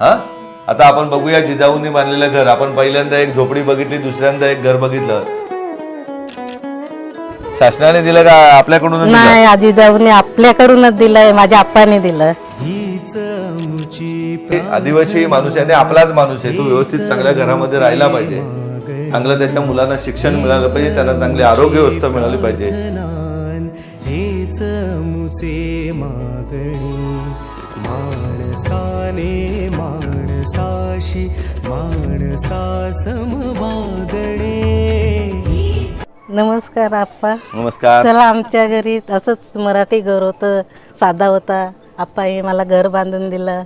हा? आता आपण बघूया जिजाऊंनी बांधलेलं घर. आपण पहिल्यांदा एक झोपडी बघितली दुसऱ्यांदा एक घर बघितलं. शासनाने दिलं का आपल्याकडून नाही आजी जाऊनी आपल्याकडूनच दिलंय माझ्या आप्पाने दिलं. आदिवासी माणूस आहे आणि आपलाच माणूस आहे. तो व्यवस्थित चांगल्या घरामध्ये राहिला पाहिजे. चांगलं त्याच्या मुलांना शिक्षण मिळालं पाहिजे त्यांना चांगली आरोग्य व्यवस्था मिळाली पाहिजे. हेच मुचे मागणी. माणसाने माणसाशी माणसा समवागणे नमस्कार आप्पा. नमस्कार. चला आमच्या घरी असंच मराठी घर होतं साधा होता. आप्पा हे मला घर बांधून दिलं.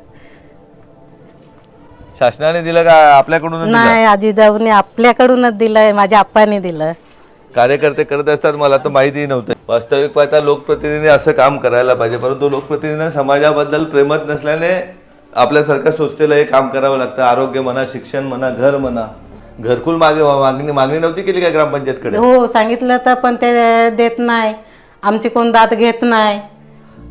शासनाने दिलं का आपल्याकडून नाही आजी जाऊनी आपल्याकडूनच दिलंय माझ्या आप्पाने दिलं. कार्यकर्ते करत असतात मला तर माहिती नव्हतं. वास्तविक पाहता लोकप्रतिनिधी असं काम करायला पाहिजे परंतु लोकप्रतिनिधी समाजाबद्दल प्रेमच नसल्याने आपल्यासारख्या संस्थेला हे काम करावं लागतं. आरोग्य म्हणा शिक्षण म्हणा घर म्हणा. घरकुल मागे मागणी मागणी नव्हती केली काय ग्रामपंचायतकडे? हो सांगितलं तर पण ते देत नाही. आमची कोण दात घेत नाही.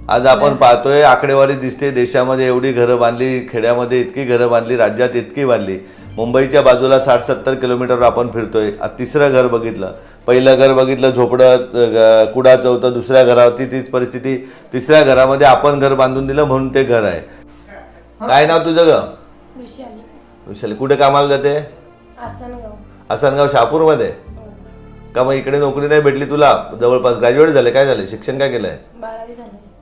आज आपण पाहतोय आकडेवारी दिसते. देशामध्ये एवढी घरं बांधली खेड्यामध्ये इतकी घरं बांधली राज्यात इतकी बांधली. मुंबईच्या बाजूला साठ सत्तर किलोमीटरवर आपण फिरतोय. तिसरं घर बघितलं. पहिलं घर बघितलं झोपडं कुडाचं होतं. दुसऱ्या घरावरती तीच परिस्थिती. तिसऱ्या घरामध्ये आपण घर बांधून दिलं म्हणून ते घर आहे. काय नाव तुझं ग? विशाली. कुठे कामाला जाते? आसनगाव. शहापूरमध्ये? का मग इकडे नोकरी नाही भेटली तुला? जवळपास ग्रॅज्युएट झाले काय झाले? शिक्षण काय केलंय?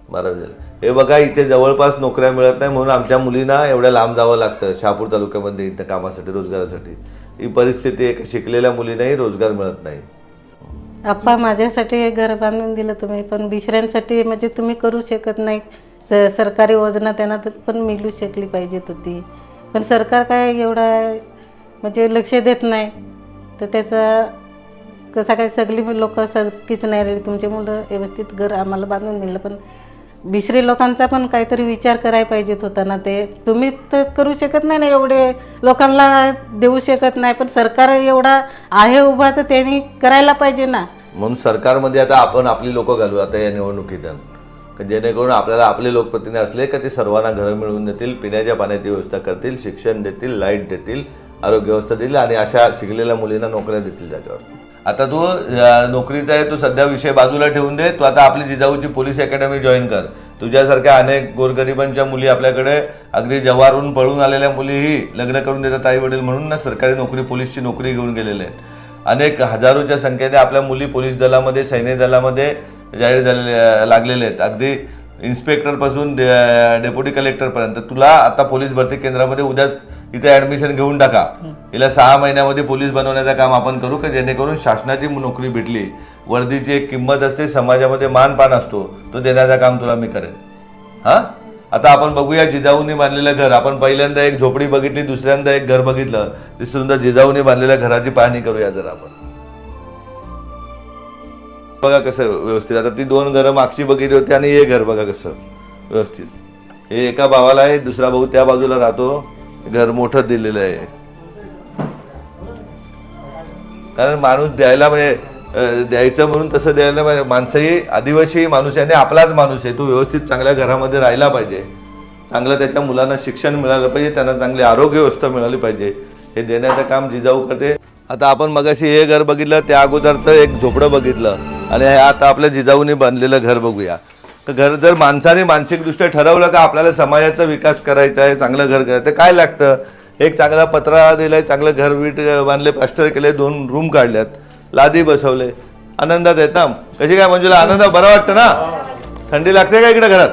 बारावी झालं. हे बघा इथे जवळपास नोकऱ्या मिळत नाही म्हणून आमच्या मुलींना एवढ्या लांब जावं लागतं शहापूर तालुक्यामध्ये इथं कामासाठी रोजगारासाठी. ही परिस्थिती आहे की शिकलेल्या मुलींनाही रोजगार मिळत नाही. आप्पा माझ्यासाठी हे घर बांधून दिलं तुम्ही पण दुसऱ्यांसाठी म्हणजे तुम्ही करू शकत नाही. स सरकारी योजना त्यांना तर पण मिळू शकली पाहिजेत होती. पण सरकार काय एवढा म्हणजे लक्ष देत नाही. तर त्याचा कसं काय सगळी लोक सारखीच नाही राहिली. तुमचे मुलं व्यवस्थित घर आम्हाला बांधून दिलं. पण दुसरे लोकांचा पण काहीतरी विचार करायला पाहिजेत होता ना ते. तुम्ही तर करू शकत नाही ना एवढे लोकांना देऊ शकत नाही पण सरकार एवढा आहे उभा तर त्यांनी करायला पाहिजे ना. म्हणून सरकारमध्ये आता आपण आपली लोक घालू आता या निवडणुकीत. जेणेकरून आपल्याला आपले लोकप्रतिनिधी असले का ते सर्वांना घरं मिळवून देतील पिण्याच्या पाण्याची व्यवस्था करतील शिक्षण देतील लाइट देतील आरोग्य व्यवस्था देतील आणि अशा शिकलेल्या मुलींना नोकऱ्या देतील जागेवर आता तू नोकरीचा आहे तू सध्या विषय बाजूला ठेवून दे. तू आता आपली जिजाऊची पोलीस अकॅडमी जॉईन कर. तुझ्यासारख्या अनेक गोरगरिबांच्या मुली आपल्याकडे अगदी जवारून पळून आलेल्या मुलीही लग्न करून देतात आई वडील म्हणून ना सरकारी नोकरी पोलीसची नोकरी घेऊन गेलेले आहेत. अनेक हजारोच्या संख्येने आपल्या मुली पोलीस दलामध्ये सैन्य दलामध्ये जाहीर झालेले लागलेले आहेत. अगदी इन्स्पेक्टरपासून डेप्युटी कलेक्टरपर्यंत तुला आता पोलीस भरती केंद्रामध्ये उद्या इथे ऍडमिशन घेऊन टाका. हिला सहा महिन्यामध्ये पोलीस बनवण्याचं काम आपण करू का? जेणेकरून शासनाची नोकरी भेटली. वर्दीची एक किंमत असते समाजामध्ये मानपान असतो. तो देण्याचं काम तुला मी करेन. हा? आता आपण बघूया जिजाऊंनी बांधलेलं घर. आपण पहिल्यांदा एक झोपडी बघितली दुसऱ्यांदा एक घर बघितलं. तिसऱ्यांदा जिजाऊंनी बांधलेल्या घराची पाहणी करूया जर आपण. बघा कसं व्यवस्थित. आता ती दोन घरं मागची बघितली होती आणि हे घर बघा कसं व्यवस्थित. हे एका भावाला आहे दुसरा भाऊ त्या बाजूला राहतो. घर मोठं दिलेलं आहे. कारण माणूस द्यायला म्हणजे द्यायचं म्हणून तसं द्यायला पाहिजे. माणसंही आदिवासी माणूस आहे आणि आपलाच माणूस आहे. तो व्यवस्थित चांगल्या घरामध्ये राहिला पाहिजे. चांगलं त्याच्या मुलांना शिक्षण मिळालं पाहिजे. त्यांना चांगली आरोग्य व्यवस्था मिळाली पाहिजे. हे देण्याचं काम जिजाऊ करते. आता आपण मगाशी हे घर बघितलं. त्या अगोदरचं एक झोपडं बघितलं. आणि आता आपल्या जिजाऊने बांधलेलं घर बघूया. तर घर जर माणसाने मानसिकदृष्ट्या ठरवलं का आपल्याला समाजाचा विकास करायचा आहे चांगलं घर करायचं तर काय लागतं? एक चांगला पत्रा दिलाय चांगलं घर वीट बांधले प्लास्टर केले दोन रूम काढल्यात लादी बसवले. आनंदात आहेत ना? कशी काय मंजुला? आनंद बरं वाटतं ना? थंडी लागते का इकडे घरात.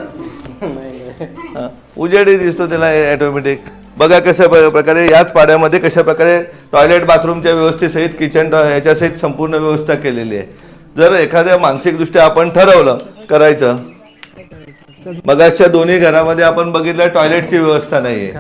उजेडही दिसतो त्याला ऑटोमॅटिक बघा कशा प्रकारे याच पाड्यामध्ये कशा प्रकारे टॉयलेट बाथरूमच्या व्यवस्थेसहित किचन याच्यासहित संपूर्ण व्यवस्था केलेली आहे. जर एखाद्या मानसिकदृष्ट्या आपण ठरवलं करायचं मगाच्या दोन्ही घरामध्ये आपण बघितलं टॉयलेटची व्यवस्था नाहीये.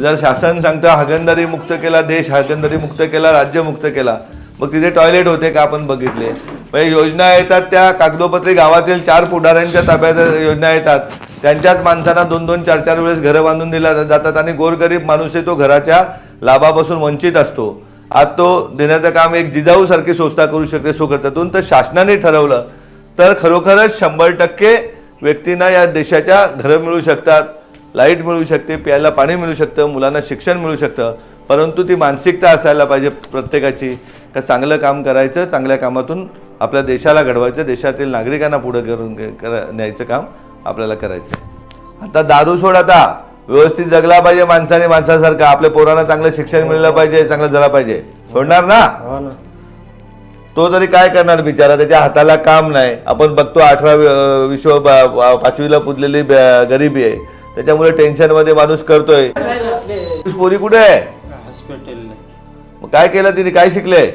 जर शासन सांगतं हागणदारी मुक्त केला देश हागणदारी मुक्त केला राज्य मुक्त केला. मग तिथे टॉयलेट होते का आपण बघितले? म्हणजे योजना येतात त्या कागदोपत्री गावातील चार पुढाऱ्यांच्या ताब्यात योजना येतात. त्यांच्याच माणसांना दोन दोन चार चार वेळेस घरं बांधून दिल्या जातात आणि गोरगरीब माणूस तो घराच्या लाभापासून वंचित असतो. आज तो देण्याचं काम एक जिजाऊ सारखी संस्था करू शकते सुखर्तातून तर शासनाने ठरवलं. तर खरोखरच शंभर टक्के व्यक्तींना या देशाच्या घरं मिळू शकतात लाइट मिळू शकते प्यायला पाणी मिळू शकतं मुलांना शिक्षण मिळू शकतं परंतु ती मानसिकता असायला पाहिजे प्रत्येकाची. का चांगलं काम करायचं चांगल्या कामातून आपल्या देशाला घडवायचं देशातील नागरिकांना पुढे करून न्यायचं काम आपल्याला करायचं आहे. आता दारू सोड आता. व्यवस्थित जगला पाहिजे माणसाने माणसासारखं. आपल्या पोरांना चांगलं शिक्षण मिळलं पाहिजे चांगलं झालं पाहिजे. सोडणार ना? हो ना. तो तरी काय करणार बिचारा? त्याच्या हाताला काम नाही. आपण बघतो अठरा विश्व पाचवीला पुजलेली गरिबी आहे. त्याच्यामुळे टेन्शनमध्ये माणूस करतोय. पोरी कुठे आहे? हॉस्पिटलला. मग काय केलं तिने? काय शिकले?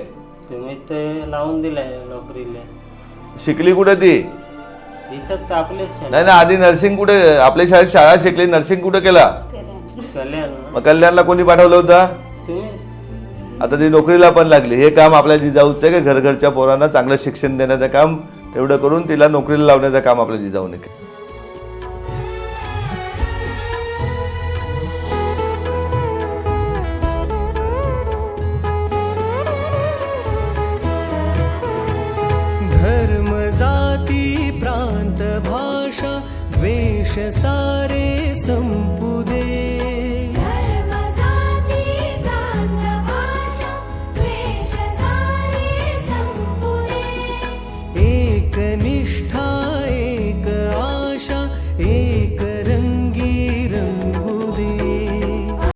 तुम्ही ते लावून दिलंय नोकरीला. शिकली कुठे ती? इथं आपलेच नाही ना आधी नर्सिंग कुठे आपल्या शाळेत शाळा शिकली नर्सिंग कुठे केला? कल्याण. मग कल्याणला कोणी पाठवलं होतं? आता ती नोकरीला पण लागली. हे काम आपल्या जिजाऊचं आहे की घरघरच्या पोरांना चांगलं शिक्षण देण्याचं काम तेवढं करून तिला नोकरीला लावण्याचं काम आपल्या जिजाऊने केलं.